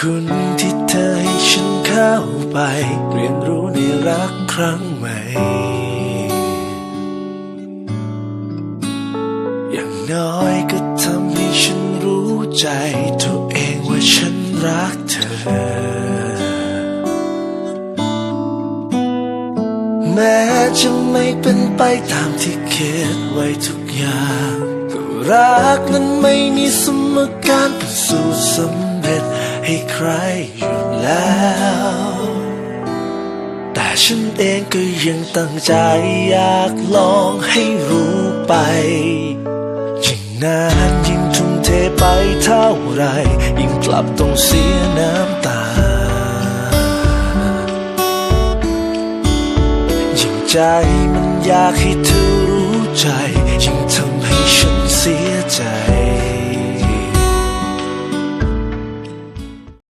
คุณที่เธอให้ฉันเข้าไป เรียนรู้ในรักครั้งใหม่ อย่างน้อยก็ทำให้ฉันรู้ใจตัวเองว่าฉันรักเธอ แม้จะไม่เป็นไปตามที่คิดไว้ทุกอย่าง ก็รักนั้นไม่มีสมการเป็นสูตรสำ ให้ใครอยู่แล้ว แต่ฉันเองก็ยังตั้งใจอยากลองให้รู้ไปยิ่งนานยิ่งทุ่มเทไปเท่าไร ยิ่งกลับต้องเสียน้ำตา ยิ่งใจมันอยากให้เธอรู้ใจ ยิ่งท